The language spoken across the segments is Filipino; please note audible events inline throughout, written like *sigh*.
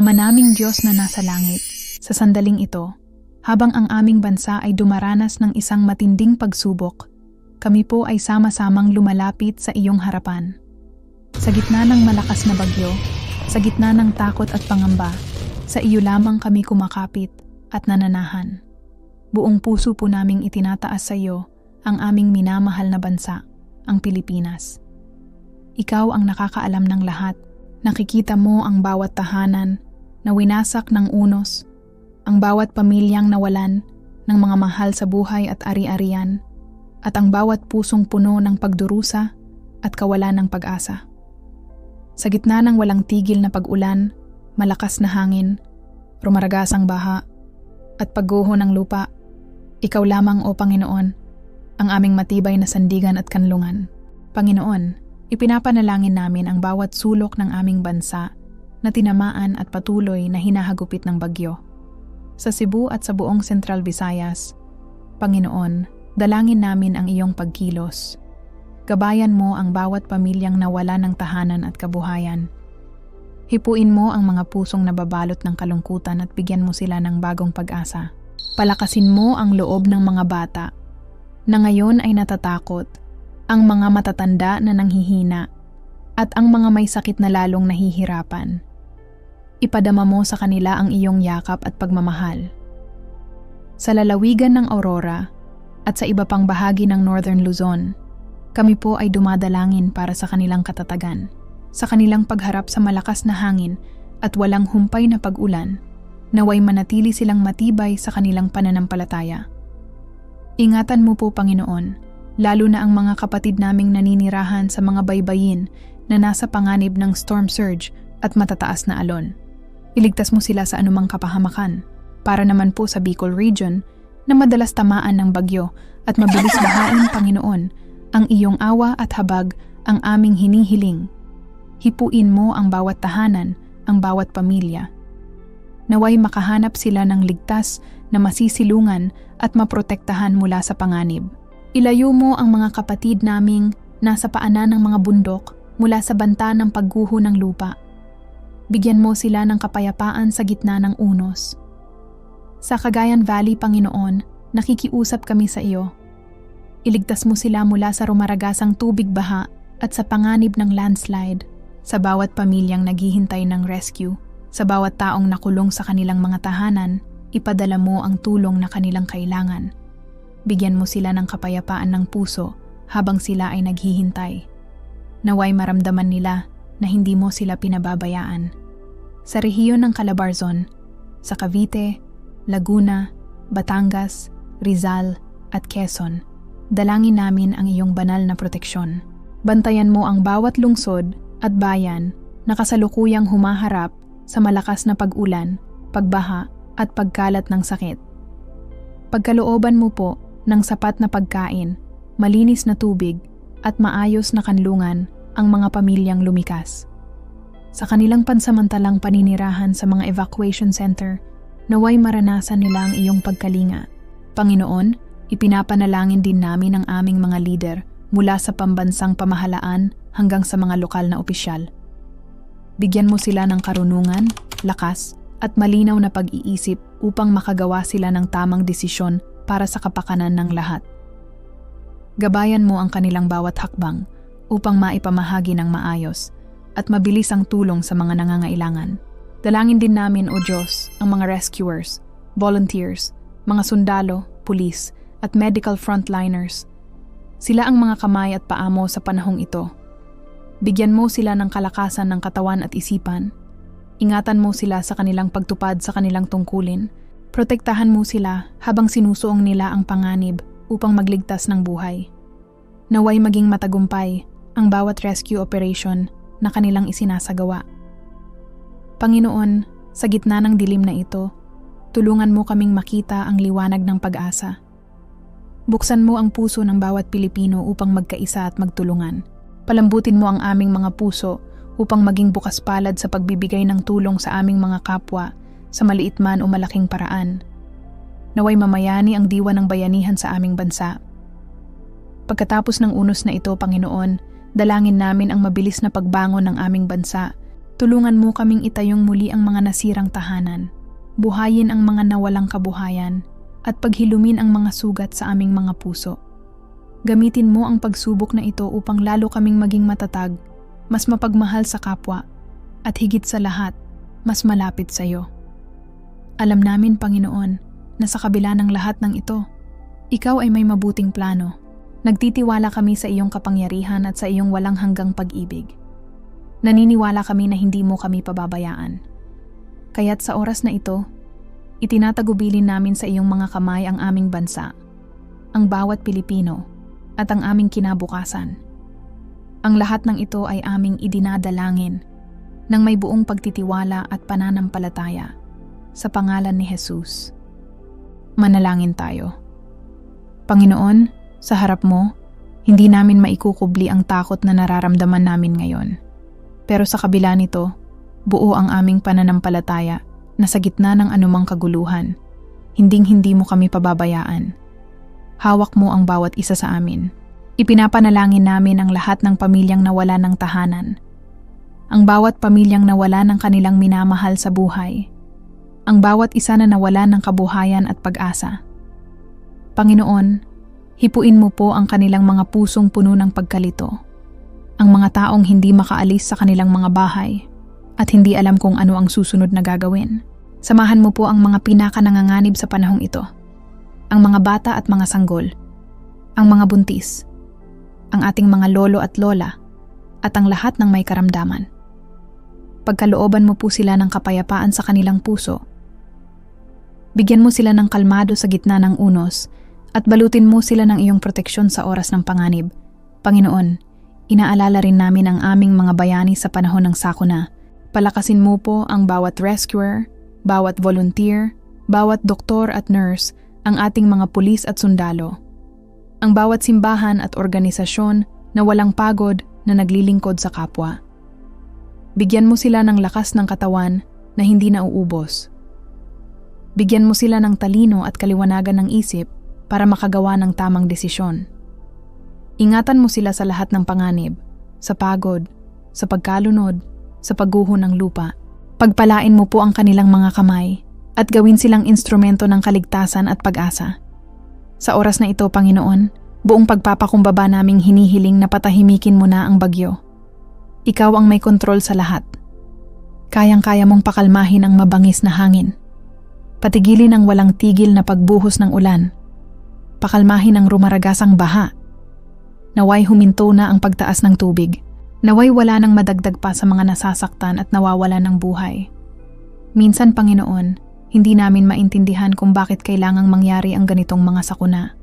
Ama naming Diyos na nasa langit, sa sandaling ito, habang ang aming bansa ay dumaranas ng isang matinding pagsubok, kami po ay sama-samang lumalapit sa iyong harapan. Sa gitna ng malakas na bagyo, sa gitna ng takot at pangamba, sa iyo lamang kami kumakapit at nananahan. Buong puso po naming itinataas sa iyo ang aming minamahal na bansa, ang Pilipinas. Ikaw ang nakakaalam ng lahat. Nakikita mo ang bawat tahanan na winasak ng unos, ang bawat pamilyang nawalan ng mga mahal sa buhay at ari-arian, at ang bawat pusong puno ng pagdurusa at kawalan ng pag-asa. Sa gitna ng walang tigil na pag-ulan, malakas na hangin, rumaragasang baha, at pagguho ng lupa, ikaw lamang o Panginoon, ang aming matibay na sandigan at kanlungan. Panginoon, ipinapanalangin namin ang bawat sulok ng aming bansa na tinamaan at patuloy na hinahagupit ng bagyo. Sa Cebu at sa buong Central Visayas, Panginoon, dalangin namin ang iyong pagkilos. Gabayan mo ang bawat pamilyang nawala ng tahanan at kabuhayan. Hipuin mo ang mga pusong nababalot ng kalungkutan at bigyan mo sila ng bagong pag-asa. Palakasin mo ang loob ng mga bata na ngayon ay natatakot, ang mga matatanda na nanghihina, at ang mga may sakit na lalong nahihirapan. Ipadama mo sa kanila ang iyong yakap at pagmamahal. Sa lalawigan ng Aurora at sa iba pang bahagi ng Northern Luzon, kami po ay dumadalangin para sa kanilang katatagan, sa kanilang pagharap sa malakas na hangin at walang humpay na pag-ulan, naway manatili silang matibay sa kanilang pananampalataya. Ingatan mo po Panginoon, lalo na ang mga kapatid naming naninirahan sa mga baybayin na nasa panganib ng storm surge at matataas na alon. Iligtas mo sila sa anumang kapahamakan, para naman po sa Bicol region na madalas tamaan ng bagyo at mabilis *laughs* bahain Panginoon, ang iyong awa at habag ang aming hinihiling. Hipuin mo ang bawat tahanan, ang bawat pamilya. Naway makahanap sila ng ligtas na masisilungan at maprotektahan mula sa panganib. Ilayo mo ang mga kapatid naming nasa paanan ng mga bundok mula sa banta ng pagguho ng lupa. Bigyan mo sila ng kapayapaan sa gitna ng unos. Sa Cagayan Valley, Panginoon, nakikiusap kami sa iyo. Iligtas mo sila mula sa rumaragasang tubig baha at sa panganib ng landslide, sa bawat pamilyang naghihintay ng rescue, sa bawat taong nakulong sa kanilang mga tahanan, ipadala mo ang tulong na kanilang kailangan. Bigyan mo sila ng kapayapaan ng puso habang sila ay naghihintay. Naway maramdaman nila na hindi mo sila pinababayaan. Sa rehiyon ng Calabarzon, sa Cavite, Laguna, Batangas, Rizal at Quezon, dalangin namin ang iyong banal na proteksyon. Bantayan mo ang bawat lungsod at bayan na kasalukuyang humaharap sa malakas na pag-ulan, pagbaha at pagkalat ng sakit. Pagkalooban mo po ng sapat na pagkain, malinis na tubig at maayos na kanlungan ang mga pamilyang lumikas. Sa kanilang pansamantalang paninirahan sa mga evacuation center, naway maranasan nila ang iyong pagkalinga. Panginoon, ipinapanalangin din namin ang aming mga leader mula sa pambansang pamahalaan hanggang sa mga lokal na opisyal. Bigyan mo sila ng karunungan, lakas at malinaw na pag-iisip upang makagawa sila ng tamang desisyon para sa kapakanan ng lahat. Gabayan mo ang kanilang bawat hakbang upang maipamahagi ng maayos at mabilis ang tulong sa mga nangangailangan. Dalangin din namin, O Diyos, ang mga rescuers, volunteers, mga sundalo, pulis, at medical frontliners. Sila ang mga kamay at paamo sa panahong ito. Bigyan mo sila ng kalakasan ng katawan at isipan Ingatan mo sila sa kanilang pagtupad sa kanilang tungkulin. Protektahan mo sila habang sinusuong nila ang panganib upang magligtas ng buhay. Naway maging matagumpay ang bawat rescue operation na kanilang isinasagawa. Panginoon, sa gitna ng dilim na ito, tulungan mo kaming makita ang liwanag ng pag-asa. Buksan mo ang puso ng bawat Pilipino upang magkaisa at magtulungan. Palambutin mo ang aming mga puso upang maging bukas palad sa pagbibigay ng tulong sa aming mga kapwa sa maliit man o malaking paraan. Naway mamayani ang diwa ng bayanihan sa aming bansa. Pagkatapos ng unos na ito, Panginoon, dalangin namin ang mabilis na pagbangon ng aming bansa Tulungan mo kaming itayong muli ang mga nasirang tahanan, buhayin ang mga nawalang kabuhayan, at paghilumin ang mga sugat sa aming mga puso. Gamitin mo ang pagsubok na ito upang lalo kaming maging matatag, mas mapagmahal sa kapwa, at higit sa lahat, mas malapit sa iyo. Alam namin, Panginoon, na sa kabila ng lahat ng ito, ikaw ay may mabuting plano. Nagtitiwala kami sa iyong kapangyarihan at sa iyong walang hanggang pag-ibig. Naniniwala kami na hindi mo kami pababayaan. Kaya't sa oras na ito, itinatagubilin namin sa iyong mga kamay ang aming bansa, ang bawat Pilipino, at ang aming kinabukasan. Ang lahat ng ito ay aming idinadalangin ng may buong pagtitiwala at pananampalataya sa pangalan ni Jesus. Manalangin tayo. Panginoon, sa harap mo, hindi namin maikukubli ang takot na nararamdaman namin ngayon. Pero sa kabila nito, buo ang aming pananampalataya na sa gitna ng anumang kaguluhan, hinding-hindi mo kami pababayaan. Hawak mo ang bawat isa sa amin. Ipinapanalangin namin ang lahat ng pamilyang nawala ng tahanan. Ang bawat pamilyang nawala ng kanilang minamahal sa buhay. Ang bawat isa na nawala ng kabuhayan at pag-asa. Panginoon, hipuin mo po ang kanilang mga pusong puno ng pagkalito ang mga taong hindi makaalis sa kanilang mga bahay at hindi alam kung ano ang susunod na gagawin. Samahan mo po ang mga pinaka nanganganib sa panahong ito. Ang mga bata at mga sanggol. Ang mga buntis. Ang ating mga lolo at lola. At ang lahat ng may karamdaman. Pagkalooban mo po sila ng kapayapaan sa kanilang puso. Bigyan mo sila ng kalmado sa gitna ng unos at balutin mo sila ng iyong proteksyon sa oras ng panganib. Panginoon, Inaalala rin namin ang aming mga bayani sa panahon ng sakuna. Palakasin mo po ang bawat rescuer, bawat volunteer, bawat doktor at nurse, ang ating mga pulis at sundalo. Ang bawat simbahan at organisasyon na walang pagod na naglilingkod sa kapwa. Bigyan mo sila ng lakas ng katawan na hindi nauubos. Bigyan mo sila ng talino at kaliwanagan ng isip para makagawa ng tamang desisyon. Ingatan mo sila sa lahat ng panganib, sa pagod, sa pagkalunod, sa pagguho ng lupa. Pagpalain mo po ang kanilang mga kamay at gawin silang instrumento ng kaligtasan at pag-asa. Sa oras na ito, Panginoon, buong pagpapakumbaba naming hinihiling na patahimikin mo na ang bagyo. Ikaw ang may kontrol sa lahat. Kayang-kaya mong pakalmahin ang mabangis na hangin. Patigilin ang walang tigil na pagbuhos ng ulan. Pakalmahin ang rumaragasang baha Naway huminto na ang pagtaas ng tubig. Naway wala nang madagdag pa sa mga nasasaktan at nawawala ng buhay. Minsan, Panginoon, hindi namin maintindihan kung bakit kailangang mangyari ang ganitong mga sakuna.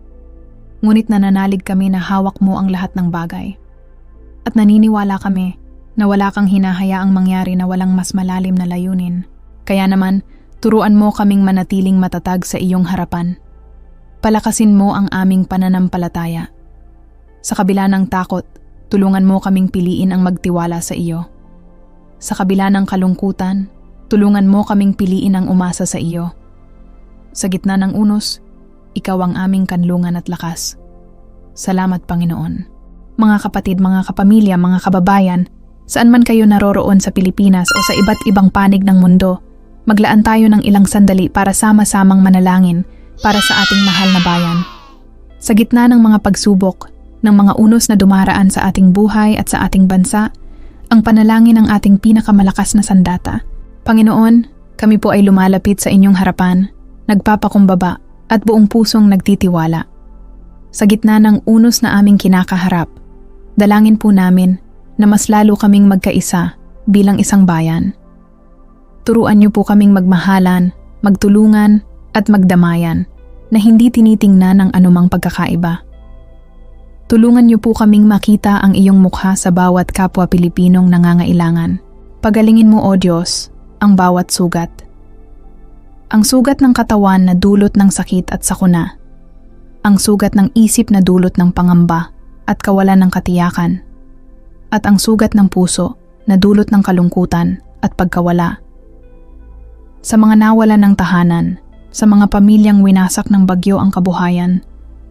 Ngunit nananalig kami na hawak mo ang lahat ng bagay. At naniniwala kami na wala kang hinahayaang mangyari na walang mas malalim na layunin. Kaya naman, turuan mo kaming manatiling matatag sa iyong harapan. Palakasin mo ang aming pananampalataya sa kabila ng takot, tulungan mo kaming piliin ang magtiwala sa iyo. Sa kabila ng kalungkutan, tulungan mo kaming piliin ang umasa sa iyo. Sa gitna ng unos, ikaw ang aming kanlungan at lakas. Salamat Panginoon. Mga kapatid, mga kapamilya, mga kababayan, saan man kayo naroroon sa Pilipinas o sa iba't ibang panig ng mundo, maglaan tayo ng ilang sandali para sama-samang manalangin para sa ating mahal na bayan. Sa gitna ng mga pagsubok, ng mga unos na dumaraan sa ating buhay at sa ating bansa, ang panalangin ng ating pinakamalakas na sandata. Panginoon, kami po ay lumalapit sa inyong harapan, nagpapakumbaba at buong pusong nagtitiwala. Sa gitna ng unos na aming kinakaharap, dalangin po namin na mas lalo kaming magkaisa bilang isang bayan. Turuan niyo po kaming magmahalan, magtulungan at magdamayan na hindi tinitingnan ng anumang pagkakaiba. Tulungan niyo po kaming makita ang iyong mukha sa bawat kapwa Pilipinong nangangailangan. Pagalingin mo, O Diyos, ang bawat sugat. Ang sugat ng katawan na dulot ng sakit at sakuna. Ang sugat ng isip na dulot ng pangamba at kawalan ng katiyakan. At ang sugat ng puso na dulot ng kalungkutan at pagkawala. Sa mga nawalan ng tahanan, sa mga pamilyang winasak ng bagyo ang kabuhayan,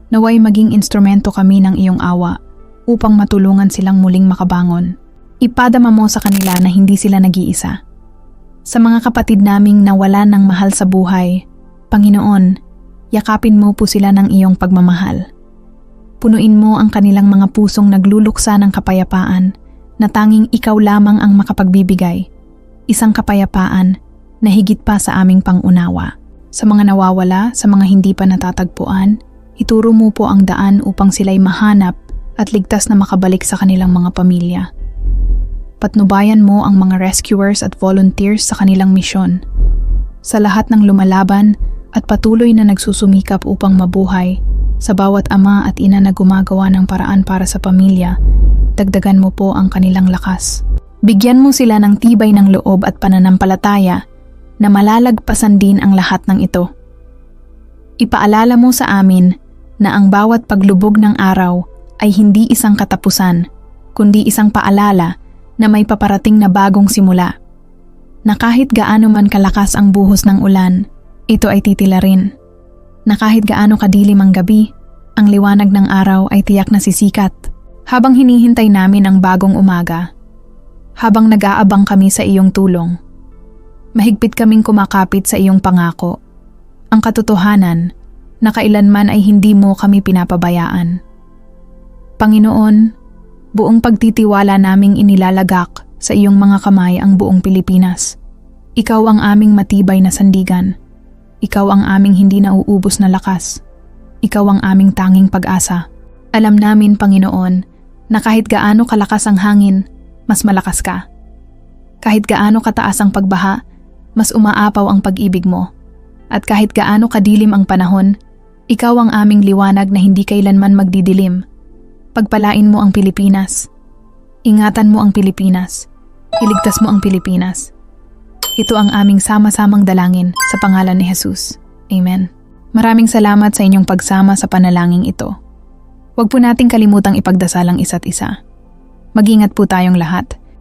Naway maging instrumento kami ng iyong awa upang matulungan silang muling makabangon. Ipadama mo sa kanila na hindi sila nag-iisa. Sa mga kapatid naming nawala ng mahal sa buhay, Panginoon, yakapin mo po sila ng iyong pagmamahal. Punuin mo ang kanilang mga pusong nagluluksa ng kapayapaan na tanging ikaw lamang ang makapagbibigay. Isang kapayapaan na higit pa sa aming pangunawa. Sa mga nawawala, sa mga hindi pa natatagpuan, ituro mo po ang daan upang sila'y mahanap at ligtas na makabalik sa kanilang mga pamilya. Patnubayan mo ang mga rescuers at volunteers sa kanilang misyon. Sa lahat ng lumalaban at patuloy na nagsusumikap upang mabuhay, sa bawat ama at ina na gumagawa ng paraan para sa pamilya, dagdagan mo po ang kanilang lakas. Bigyan mo sila ng tibay ng loob at pananampalataya na malalagpasan din ang lahat ng ito. Ipaalala mo sa amin na ang bawat paglubog ng araw ay hindi isang katapusan, kundi isang paalala na may paparating na bagong simula. Na kahit gaano man kalakas ang buhos ng ulan, ito ay titila rin. Na kahit gaano kadilim ang gabi, ang liwanag ng araw ay tiyak na sisikat. Habang hinihintay namin ang bagong umaga, habang nag-aabang kami sa iyong tulong, mahigpit kaming kumakapit sa iyong pangako. Ang katotohanan na kailanman ay hindi mo kami pinapabayaan. Panginoon, buong pagtitiwala naming inilalagak sa iyong mga kamay ang buong Pilipinas. Ikaw ang aming matibay na sandigan. Ikaw ang aming hindi nauubos na lakas. Ikaw ang aming tanging pag-asa. Alam namin, Panginoon, na kahit gaano kalakas ang hangin, mas malakas ka. Kahit gaano kataas ang pagbaha, mas umaapaw ang pag-ibig mo. At kahit gaano kadilim ang panahon, ikaw ang aming liwanag na hindi kailanman magdidilim. Pagpalain mo ang Pilipinas. Ingatan mo ang Pilipinas. Iligtas mo ang Pilipinas. Ito ang aming sama-samang dalangin sa pangalan ni Jesus. Amen. Maraming salamat sa inyong pagsama sa panalangin ito. Huwag po nating kalimutang ipagdasal ang isa't isa. Mag-ingat po tayong lahat